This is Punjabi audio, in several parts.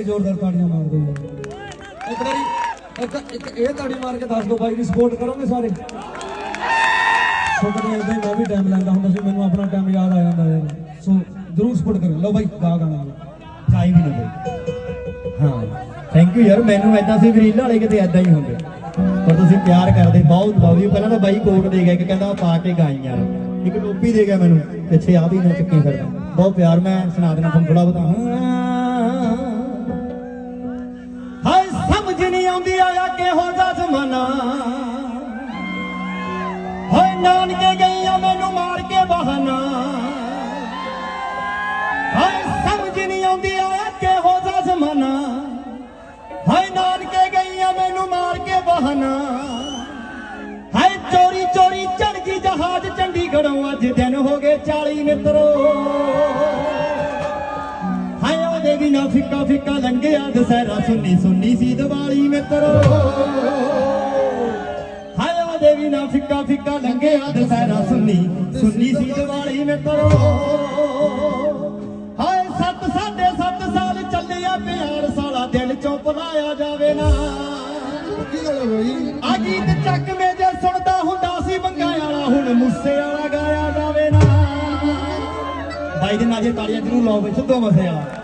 ਲਈ ਜ਼ੋਰਦਾਰ ਤਾੜੀਆਂ ਮਾਰ ਦਿਓ ਇੱਕ ਵਾਰੀ, ਇੱਕ ਇੱਕ ਇਹ ਤਾੜੀ ਮਾਰ ਕੇ ਦੱਸ ਦਿਓ ਬਾਈ ਦੀ ਸਪੋਰਟ ਕਰੋਗੇ ਸਾਰੇ? ਸੋ ਇਦਾਂ ਮੈਂ ਵੀ ਟਾਈਮ ਲੈਂਦਾ ਹੁੰਦਾ ਸੀ, ਮੈਨੂੰ ਆਪਣਾ ਟਾਈਮ ਯਾਦ ਆ ਜਾਂਦਾ ਯਾਰ ਸੋ ਜਰੂਰ ਸਪੋਰਟ ਕਰੋ ਲਓ ਬਾਈ ਗਾ ਗਾਣਾ ਚਾਹੀ ਵੀ ਨਾ ਬਈ। ਹਾਂ ਥੈਂਕ ਯੂ ਯਾਰ, ਮੈਨੂੰ ਐਦਾਂ ਸੀ ਵੀ ਰੀਲਾਂ ਵਾਲੇ ਕਿਤੇ ਐਦਾਂ ਹੀ ਹੁੰਦੇ। ਪਰ ਤੁਸੀਂ ਪਿਆਰ ਕਰਦੇ, ਬਹੁਤ ਲਵ ਪਹਿਲਾਂ ਤਾਂ ਬਾਈ ਕੋਟ ਦੇ ਗਿਆ ਕਿ ਕਹਿੰਦਾ ਪਾ ਕੇ ਗਾਈ ਯਾਰ ਇੱਕ ਟੋਪੀ ਦੇ ਗਿਆ ਮੈਨੂੰ, ਪਿੱਛੇ ਆ ਵੀ ਨਾ ਚੱਕੀ ਫਿਰਦਾ। ਬਹੁਤ ਪਿਆਰ, ਮੈਂ ਸੁਣਾ ਦੇਣਾ ਤੁਹਾਨੂੰ ਥੋੜਾ ਬਤਾ ਸਮਝ ਨਹੀਂ ਆਉਂਦੀ, ਆਇਆ ਕਿਹੋ ਜਿਹਾ ਜ਼ਮਾਨਾ? ਹਾਏ ਨਾਨਕੇ ਗਈਆਂ ਮੈਨੂੰ ਮਾਰ ਕੇ ਬਹਾਨਾ। ਹਾਏ, ਸਮਝ ਨਹੀਂ ਆਉਂਦੀ, ਆਇਆ ਕਿਹੋ ਜਿਹਾ ਜ਼ਮਾਨਾ? ਹਾਏ, ਨਾਨਕੇ ਗਈਆਂ ਮੈਨੂੰ ਮਾਰ ਕੇ ਬਹਾਨਾ। ਹਾਏ, ਚੋਰੀ ਚੋਰੀ ਚੜ ਗਈ ਜਹਾਜ਼ ਚੰਡੀਗੜ੍ਹੋਂ ਅੱਜ ਦਿਨ ਹੋ ਗਏ 40 ਮਿੱਤਰੋ। ਹਾਏ ਫਿੱਕਾ ਫਿੱਕਾ ਲੰਘਿਆ, ਦਸਹਿਰਾ ਸੁੰਨੀ ਸੁੰਨੀ ਸੀ ਦੀਵਾਲੀ ਮਿੱਤਰੋ। ਹਾਏ, ਉਹਦੇ ਵੀ ਨਾ ਫਿੱਕਾ ਫਿੱਕਾ ਲੰਘਿਆ, ਦਸਹਿਰਾ ਸੁੰਨੀ ਸੁੰਨੀ ਸੀ ਦੀਵਾਲੀ ਮਿੱਤਰੋ। ਹਾਏ, ਸੱਤ, ਸਾਢੇ ਸੱਤ ਸਾਲ ਚੱਲਿਆ ਪਿਆਰ, ਸਾਲਾ ਦਿਲ ਚੋਂ ਭੁਲਾਇਆ ਜਾਵੇ ਨਾ। ਕੀ ਆ ਗੀਤ ਚੱਕ ਮੇ ਜੇ ਸੁਣਦਾ ਹੁੰਦਾ ਸੀ, ਬੰਗਾ ਵਾਲਾ ਹੁਣ ਮੂਸੇ ਵਾਲਾ ਗਾਇਆ ਜਾਵੇ ਨਾ। ਬਾਈ ਦੇ ਨਾਲ ਜੇ ਤਾੜੀਆਂ ਜਰੂਰ ਲਾਓ ਬਈ ਸਿੱਧੋ ਮਸੇ ਵਾਲਾ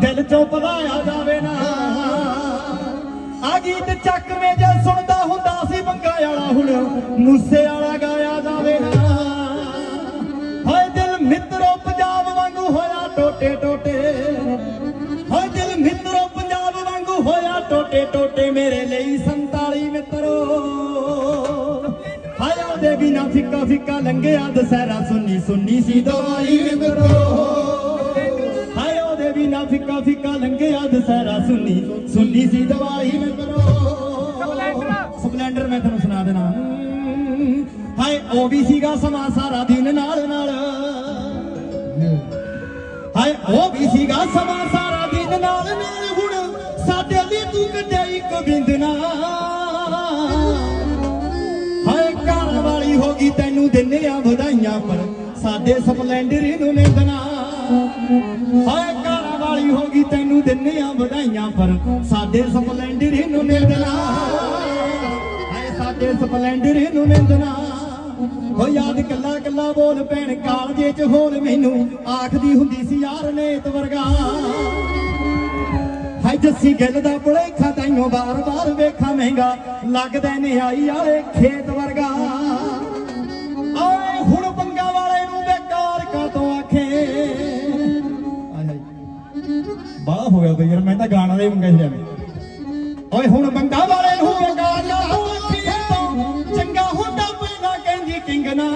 ਦਿਲ ਚੋਂ ਭੁਲਾਇਆ ਜਾਵੇ ਨਾ। ਆ ਗੀਤ ਚੱਕ ਜੇ ਸੁਣਦਾ ਹੁੰਦਾ ਸੀ ਬੰਗਾ ਵਾਲਾ ਹੁਣ ਮੁੱਸੇ ਵਾਲਾ ਗਾਇਆ ਜਾਵੇ ਨਾ। ਹਾਏ ਦਿਲ ਮਿੱਤਰੋ ਪੰਜਾਬ ਵਾਂਗੂ ਹੋਇਆ ਟੋਟੇ ਟੋਟੇ ਹਾਏ ਦਿਲ ਮਿੱਤਰੋ ਪੰਜਾਬ ਵਾਂਗੂ ਹੋਇਆ ਟੋਟੇ ਟੋਟੇ ਮੇਰੇ ਲਈ 47 ਮਿੱਤਰੋ। ਹਾਇਆ ਦੇ ਬਿਨਾ ਫਿੱਕਾ ਫਿੱਕਾ ਲੰਘਿਆ ਦਸਹਿਰਾ ਸੁੰਨੀ ਸੁੰਨੀ ਸੀ ਦਵਾਈ ਮਿੱਤਰੋ। ਫਿੱਕਾ ਫਿੱਕਾ ਲੰਘਿਆ ਦਸਹਿਰਾ ਸੁੰਨੀ ਸੁੰਨੀ ਸੀ ਦਵਾਈ ਮਿੱਤਰੋ ਸਪਲੈਂਡਰ ਮੈਂ ਤੁਹਾਨੂੰ ਸੁਣਾ ਦੇਣਾ। ਹਾਏ ਉਹ ਵੀ ਸੀਗਾ ਸਮਾਂ ਸਾਰਾ ਦਿਨ ਨਾਲ ਨਾਲ। ਹਾਏ ਉਹ ਵੀ ਸੀਗਾ ਸਮਾਂ ਸਾਰਾ ਦਿਨ ਨਾਲ ਨਾਲ। ਹੁਣ ਸਾਡੇ ਲਈ ਤੂੰ ਕੱਢਿਆ ਇੱਕ ਬਿੰਦ ਨਾ। ਹਾਏ ਘਰ ਵਾਲੀ ਹੋ ਗਈ ਤੈਨੂੰ ਦਿੰਨੇ ਆ ਵਧਾਈਆਂ ਪਰ ਸਾਡੇ ਸਪਲੈਂਡਰ ਨੂੰ ਨਿੰਦਣਾ। ਹਾਏ ਤੈਨੂੰ ਦਿੰਨੇ ਆ ਵਧਾਈਆਂ ਪਰ ਸਾਡੇ ਸਪਲੈਂਡਰ ਨੂੰ। ਨਿੰਦਣਾ ਹਾਏ, ਸਾਡੇ ਸਪਲੈਂਡਰ ਨੂੰ। ਨਿੰਦਣਾ ਹੋ ਯਾਦ ਕੱਲਾ ਕੱਲਾ ਬੋਲ ਪੈਣ ਕਾਲਜੇ ਚ ਹੋਲ ਮੈਨੂੰ ਆਖਦੀ ਹੁੰਦੀ ਸੀ, ਯਾਰ ਨੇਤ ਵਰਗਾ। ਹਾਏ, ਜੱਸੀ ਗੱਲ ਦਾ ਭੁਲੇਖਾ ਤੈਨੂੰ ਬਾਰ-ਬਾਰ ਵੇਖਾਂ ਮਹਿੰਗਾ। ਲੱਗਦਾ ਨੀ ਆਈ ਆਲੇ ਖੇਤ ਵਰਗਾ। ਹੋ ਗਿਆ ਬਈ ਯਾਰ ਮੈਂ ਤਾਂ ਗਾਣਾ ਦੇ ਮੰਗਿਆ ਸੀ ਐਵੇਂ। ਓਏ ਹੁਣ ਬੰਗਾ ਵਾਲੇ ਨੂੰ ਬੇਕਾਰ ਕਾ ਤੋਂ ਚੰਗਾ ਹੁੰਦਾ ਪਹਿਲਾਂ ਕਹਿੰਦੀ ਕਿੰਗਨਾ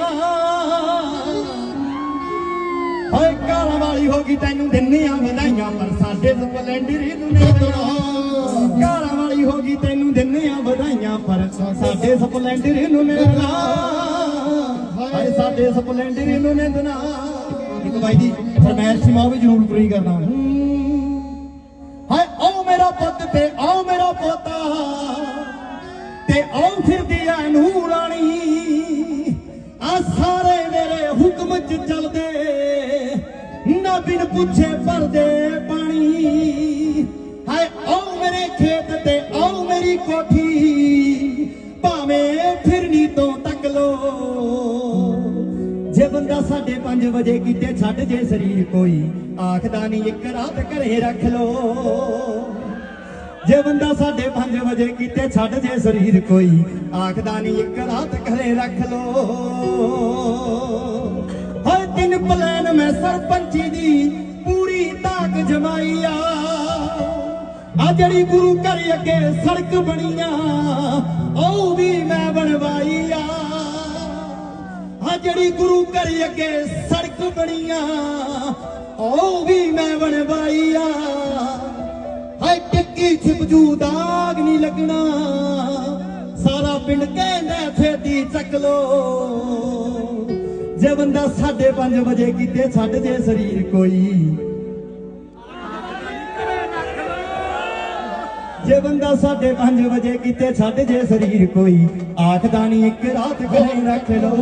ਓਏ ਕਾਲਾ ਵਾਲੀ ਹੋ ਗਈ ਤੈਨੂੰ ਦਿੰਨੇ ਆ ਵਧਾਈਆਂ, ਪਰ ਸਾਡੇ ਸਪਲੈਂਡਰ ਨੂੰ ਨੇ ਕਾਲਾ ਵਾਲੀ ਹੋ ਗਈ ਤੈਨੂੰ ਦਿੰਨੇ ਵਧਾਈਆਂ, ਪਰ ਸਾਡੇ ਸਪਲੈਂਡਰ ਨੂੰ ਨੇ ਹਾਏ, ਸਾਡੇ ਸਪਲੈਂਡਰ ਨੂੰ ਨੇ ਇੱਕ ਬਾਈ ਦੀ ਫਰਮਾਇਸ਼ ਸੀ, ਮੈਂ ਉਹ ਵੀ ਜ਼ਰੂਰ ਪੂਰੀ ਕਰਨਾ ਮੇਰਾ ਤੇ ਆਓ ਮੇਰਾ ਪੋਤਾ, ਤੇ ਓ ਫਿਰਦੀ ਐ ਨੂਰਾਣੀ ਆ ਸਾਰੇ ਮੇਰੇ ਹੁਕਮ ਚ ਚੱਲਦੇ, ਨਾ ਬਿਨ ਪੁੱਛੇ ਭਰਦੇ ਪਾਣੀ। ਹਾਏ ਓ ਮੇਰੇ ਖੇਤ ਤੇ ਆਓ ਮੇਰੀ ਕੋਠੀ, ਭਾਵੇਂ ਫਿਰਨੀ ਤੋਂ ਤੱਕ ਲੋ। ਜੇ ਬੰਦਾ 5:30 ਵਜੇ ਕੀਤੇ ਛੱਡ ਜੇ ਸਰੀਰ ਕੋਈ, ਆਖਦਾ ਨਹੀਂ ਇੱਕ ਰਾਤ ਘਰੇ ਰੱਖ ਲੋ। ਜੇ ਬੰਦਾ 5:30 ਵਜੇ ਕੀਤੇ ਛੱਡ ਜੇ ਸਰੀਰ ਕੋਈ, ਆਖਦਾ ਨਹੀਂ ਇੱਕ ਰਾਤ ਘਰੇ ਰੱਖ ਲੋ। ਹਰ ਤਿੰਨ ਪਲਾਨ ਮੈਂ ਸਰਪੰਚੀ ਦੀ ਪੂਰੀ ਤਾਕ ਜਮਾਈ ਆ ਆ ਜਿਹੜੀ ਗੁਰੂ ਘਰ ਅੱਗੇ ਸੜਕ ਬਣੀਆਂ, ਉਹ ਵੀ ਮੈਂ ਬਣਵਾਈ ਆ ਆ ਜਿਹੜੀ ਗੁਰੂ ਘਰ ਅੱਗੇ ਸੜਕ ਬਣੀਆਂ, ਉਹ ਵੀ ਮੈਂ ਬਣਵਾਈ ਆ ਟਿੱਕੀ ਛਿਪਜੂ ਦਾਗ ਨਹੀਂ ਲੱਗਣਾ। ਸਾਰਾ ਪਿੰਡ ਕਹਿੰਦਾ ਫੇਦੀ ਚੱਕ ਲੋ। ਜੇ ਬੰਦਾ 5:30 ਵਜੇ ਕਿਤੇ ਛੱਡ ਜੇ ਸਰੀਰ ਕੋਈ। ਜੇ ਬੰਦਾ 5:30 ਵਜੇ ਕਿਤੇ ਛੱਡ ਜੇ ਸਰੀਰ ਕੋਈ। ਆਖਦਾ ਨਹੀਂ ਇੱਕ ਰਾਤ ਘਰੇ ਰੱਖ ਲੋ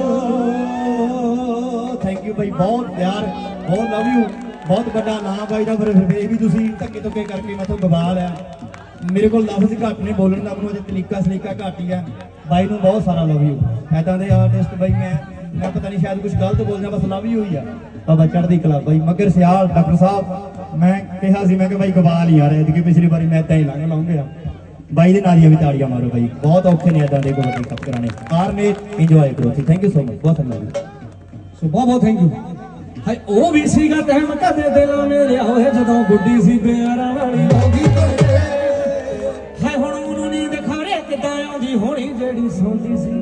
ਥੈਂਕ ਯੂ ਬਾਈ, ਬਹੁਤ ਪਿਆਰ, ਬਹੁਤ ਲਵ ਯੂ ਬਹੁਤ ਵੱਡਾ ਨਾਮ ਬਾਈ ਦਾ ਫਿਰ ਫੇਰ ਵੀ ਤੁਸੀਂ ਧੱਕੇ ਧੁੱਕੇ ਕਰਕੇ ਮੈਥੋਂ ਗਵਾ ਲਿਆ। ਮੇਰੇ ਕੋਲ ਲਫ਼ਜ਼ ਘੱਟ ਨੇ, ਬੋਲਣ ਦਾ ਮੈਨੂੰ ਅਜੇ ਤਰੀਕਾ ਸਲੀਕਾ ਘੱਟ ਹੀ ਆ। ਬਾਈ ਨੂੰ ਬਹੁਤ ਸਾਰਾ ਲਵ ਯੂ ਐਦਾਂ ਦੇ ਆਰਟਿਸਟ ਬਾਈ, ਮੈਂ ਮੈਂ ਪਤਾ ਨਹੀਂ ਸ਼ਾਇਦ ਕੁਝ ਗਲਤ ਬੋਲਦਾ, ਬਸ ਲਵ ਯੂ ਹੀ ਆ। ਬਾਬਾ ਚੜ੍ਹਦੀ ਕਲਾ ਬਾਈ, ਮਗਰ ਸਿਆਲ, ਡਾਕਟਰ ਸਾਹਿਬ, ਮੈਂ ਕਿਹਾ ਸੀ, ਮੈਂ ਕਿ ਬਾਈ ਗਵਾ ਲਈ ਯਾਰ ਐਤਕੀ ਪਿਛਲੀ ਵਾਰੀ ਮੈਂ ਇਦਾਂ ਹੀ ਲਾਣੇ ਲਾਉਂਗੇ ਆ। ਬਾਈ ਦੇ ਨਾਲੀਆਂ ਵੀ ਤਾੜੀਆਂ ਮਾਰੋ ਬਾਈ। ਬਹੁਤ ਔਖੇ ਨੇ ਇਦਾਂ ਦੇ ਕਬੱਡੀ ਕੱਪ ਕਰਾਣੇ ਕਾਰਨੇਟ ਇੰਜੋਏ ਕਰੋ ਥੈਂਕ ਯੂ ਸੋ ਮਚ ਬਹੁਤ ਧੰਨਵਾਦ। ਸੋ ਬਹੁਤ ਬਹੁਤ ਥੈਂਕ ਯੂ ਹਾਏ, ਉਹ ਵੀ ਸੀਗਾ ਟਾਈਮ ਕਦੇ ਦਿਲਾਂ ਮੇਰੇ ਹੋਏ ਜਦੋਂ ਗੁੱਡੀ ਸੀ ਪਿਆਰਾਂ ਵਾਲੀ ਹੋ ਗਈ ਹਾਏ, ਹੁਣ ਉਹਨੂੰ ਨੀਂਦ ਖਾਰੇ ਕਿਦਾਂ ਆਉਂਦੀ ਹੋਣੀ ਜਿਹੜੀ ਸੌਂਦੀ ਸੀ।